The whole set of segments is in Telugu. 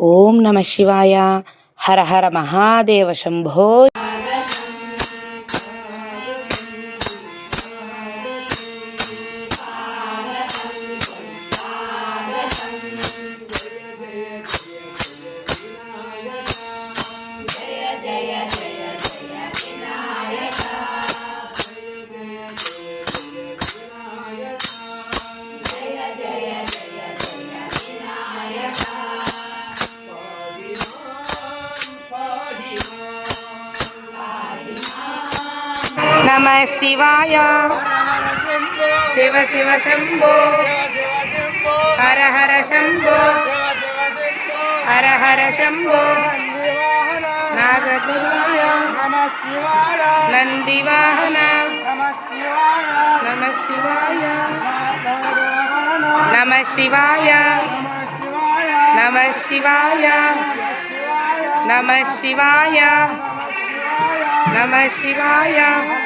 ఓం నమ శివాయ హర హర మహాదేవ శంభో నమ శివాయ. శివ శివ శంభో. హర హర శంభో. హర హర శంభో. నాగదేవాయ నందివాహన. నమ శివాయ. నమ శివాయ. నమ శివాయ. నమ శివాయ. నమ శివాయ.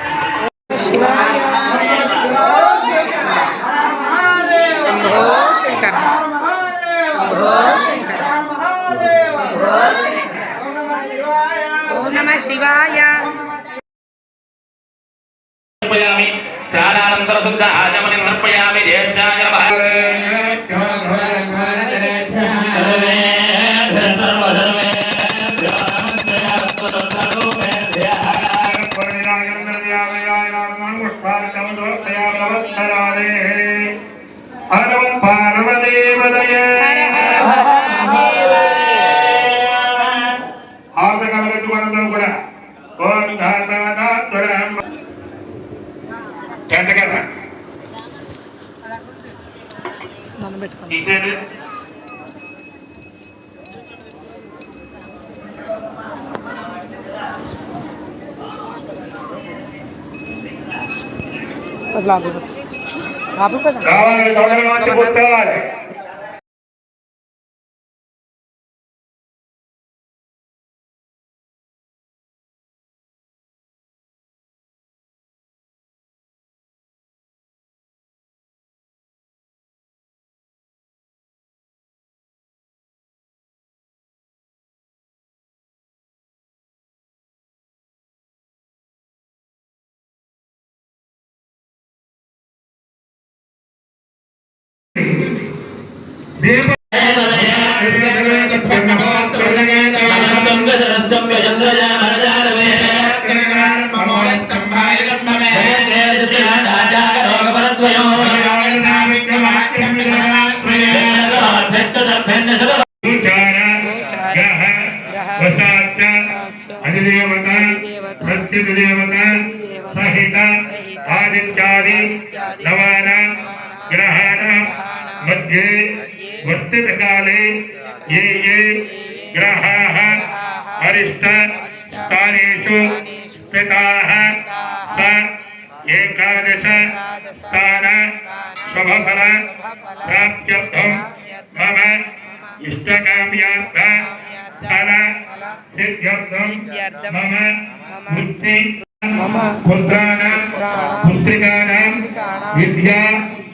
నమ శివాయ. స్నానానంతర శుద్ధ ఆచమని నర్పయామి జ్యేష్ఠాయ हरम पार्वती हर हर కరెక్ట్ కదా తీసేది కావాలి తొందరగా వచ్చి కూర్చోవాలి అధిదేవత ప్రత్యుదేవత సహిత ఆదిత్యాది నవానా గ్రహాణ మధ్యే वर्तितकाले ये ये ग्रहाः अरिष्ट स्थानेषु स्थिताः स एकादश स्थान शुभफल प्राप्त्यर्थं मम इष्टकाम्यार्थ फल सिद्ध्यर्थं मम वृत्ति पुत्राणां पुत्रिकाणां विद्या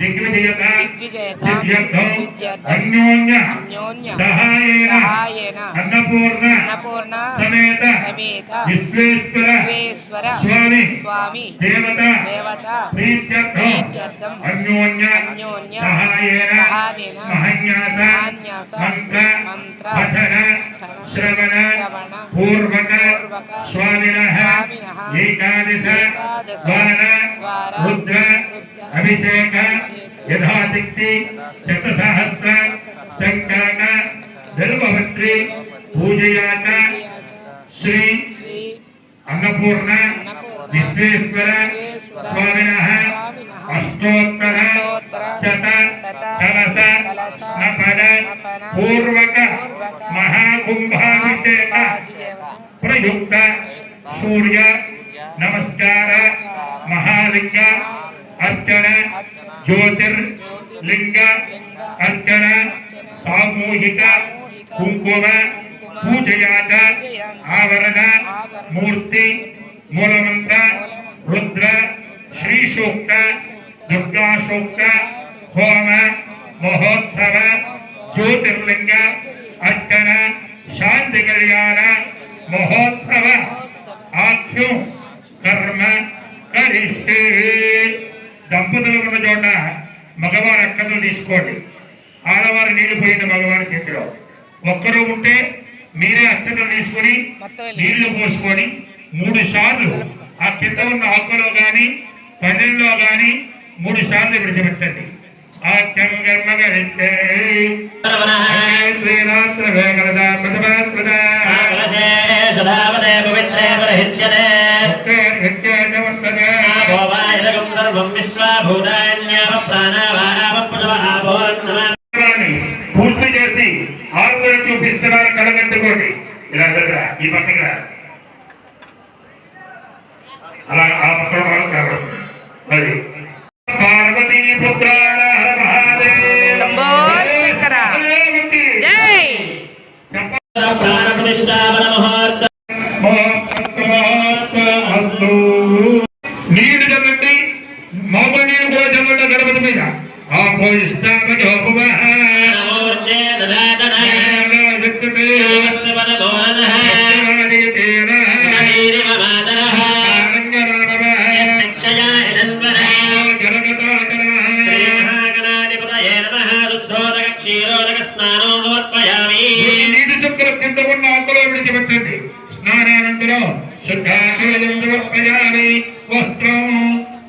దిగ్విజయత అన్యోన్య సహాయేన సహాయేన అన్నపూర్ణ అన్నపూర్ణ సమేత సమేత విశ్వేశ్వర విశ్వేశ్వర స్వామి స్వామి దేవత దేవత ప్రీత్యర్థం ప్రీత్యర్థం అన్యోన్య అన్యోన్య సహాయేన సహాయేన మహన్యాస మహాన్యాస మంత్ర మంత్ర పఠన श्रवण पूर्वक स्वामीन एकादश स्वान रुद्र अभिषेक यथाशक्ति शतसहस्र संख्याक धर्मभट्टि पूजयात श्री अन्नपूर्ण विश्वेश्वर स्वामीन अष्टोत्तर ಕಲಸ ನಪನ ಪೂರ್ವಕ ಮಹಾಕುಂಭಾಭಿಷೇಕ ಪ್ರಯುಕ್ತ ಸೂರ್ಯ ನಮಸ್ಕಾರ ಮಹಾಲಿಂಗ ಅರ್ಚನ ಜ್ಯೋತಿರ್ ಲಿಂಗ ಅರ್ಚನ ಸಾಮೂಹಿಕ ಕುಂಕುಮ ಪೂಜೆಯಾದ ಆವರಣ ಮೂರ್ತಿ ಮೂಲಮಂತ್ರ ರುದ್ರ ಶ್ರೀ ಸೂಕ್ತ ದುರ್ಗಾ ಸೂಕ್ತ హోమ మహోత్సవ జ్యోతిర్లింగ అర్చన శాంతి కళ్యాణ మహోత్సవ ఆఖ్యం కర్మ కరిష్టే దంపతులు ఉన్న చోట మగవారు అక్కలు తీసుకోండి. ఆడవారు నీళ్ళు పోయిన మగవారి చేతిలో. ఒక్కరు ఉంటే మీరే అక్షతలు తీసుకొని. నీళ్ళు పోసుకొని మూడు సార్లు ఆ కింద ఉన్న ఆకులో గాని పన్నెండులో గాని మూడు సార్లు విడిచిపెట్టండి. ఆఖ్యం కర్మ కరిష్టే శ్రీరాత్ర వేగలద ప్రతిభాత్రద సదావదే పవిత్రే పూర్తి చేసి ఆకులు చూపిస్తున్నారు కలగెత్తుకోండి ఇలా దగ్గర ఈ పక్కన అలా ఆ పక్కన వాళ్ళు నీళ్ళు చల్లండి మోప నీరు కూడా చల్లండి గణపతి మీద. క్షీరోదక స్నానో సమర్పయామి నీటి చుక్కల కింద ఉన్న ఆకులో విడిచిపెట్టండి. స్నానానంతరం సమర్పయామి వస్త్రం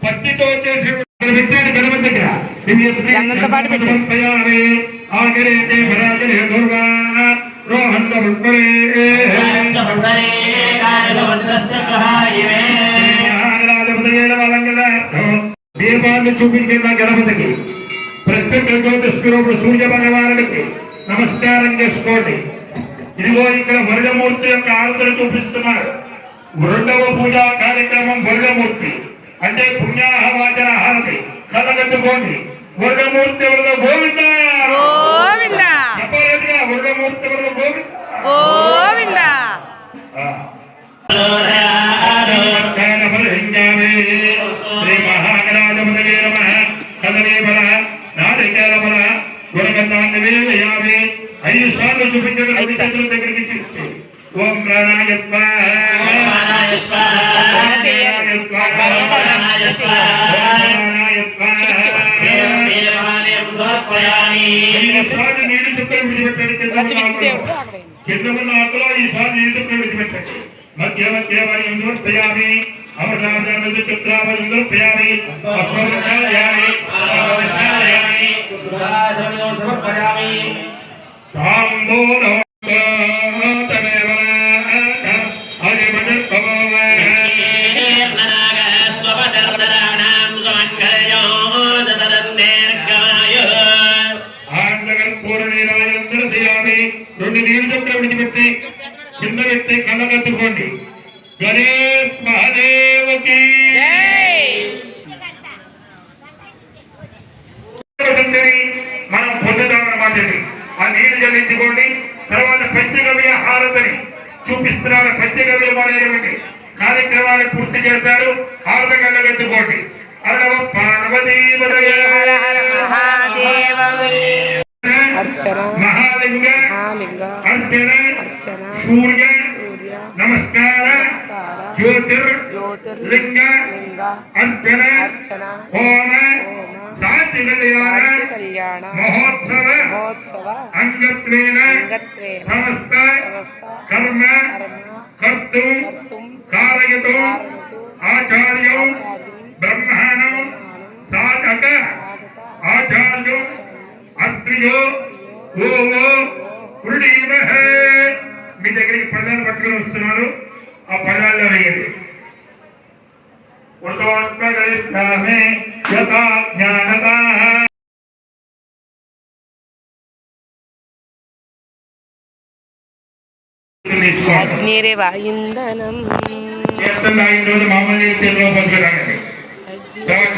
పత్తితో చేసి ఇక్కడ పెట్టాడు గణపతి దగ్గర ఆగరేతే భరాజనే దుర్గా రోహంత సహాయమే దీపాన్ని చూపించిన గణపతికి. ప్రత్యేక జ్యోతిష్కుడు సూర్య భగవానుడికి. నమస్కారం చేసుకోండి. ఇదిగో ఇక్కడ వరుడమూర్తి యొక్క ఆరుదలు చూపిస్తున్నారు. రెండవ పూజా కార్యక్రమం వరుడమూర్తి అంటే పుణ్యాహవాచన హారతి కళ్ళగట్టుకోండి వరుడమూర్తి ఎవరిలో గోవింద? గోవింద. చెప్పలేదుగా వరుడమూర్తి ఎవరిలో గోవింద? గోవింద. ఆ. శ్రీ మహాగణాధిపతయే నమః. కదలే బల నారికేల బల గుణగంధాన్ని వేయామి ఐదు సార్లు చూపించిన రెండు చేతుల దగ్గరికి తీర్చి ఓం ప్రాణాయ కింద ఉన్న ఆకులో. అక్కడ కింద ఉన్న ఆకులో ఈ సార్లు నీళ్ళు చుక్కలు విడిచిపెట్టండి. మధ్య మధ్య వారి సమర్పయామి అవసాన చిత్రావళి సమర్పయామి అప్రవృత్తాయామి అప్రవృత్తాయామి సమర్పయామి తాంబూలం తమేవ హరిమజత్వమో ఆంధ్రకర్పూరనీరాయంతర చేయాలి రెండు నీళ్ళు చొప్పున విడిచిపెట్టి కింద పెట్టి కళ్ళగత్తుకోండి గణేష్ మహాదేవకి హారతని చూపిస్తున్నారు. పంచగవ్యం అనేటువంటి కార్యక్రమాన్ని పూర్తి చేశారు. హారత కళ్ళగెత్తుకోండి అర్ణవ పార్వతీ హర హర మహాదేవ అర్చన. మహాలింగ. అర్చన. అర్చన. సూర్య. నమస్కార. జ్యోతిర్. జ్యోతిర్లింగ లింగ. అర్చన. అర్చన హోమ. శాంతి కళ్యాణ మహోత్సవ సమస్త కర్మ కర్తుం కారయతు ఆచార్యం బ్రహ్మాణం సాధక ఆచార్యం అత్రియో ఓవో పురుడీమహ. మీ దగ్గరికి పళ్ళాలు పట్టుకొని వస్తున్నారు ఆ పళ్ళాల్లో వేయండి. ఉత్తోత్తమే యథా జ్ఞానత ఇంధనం చేతం తాగిన రోజు మామూలు నీరు చేతిలో పోసుకురానండి తర్వాత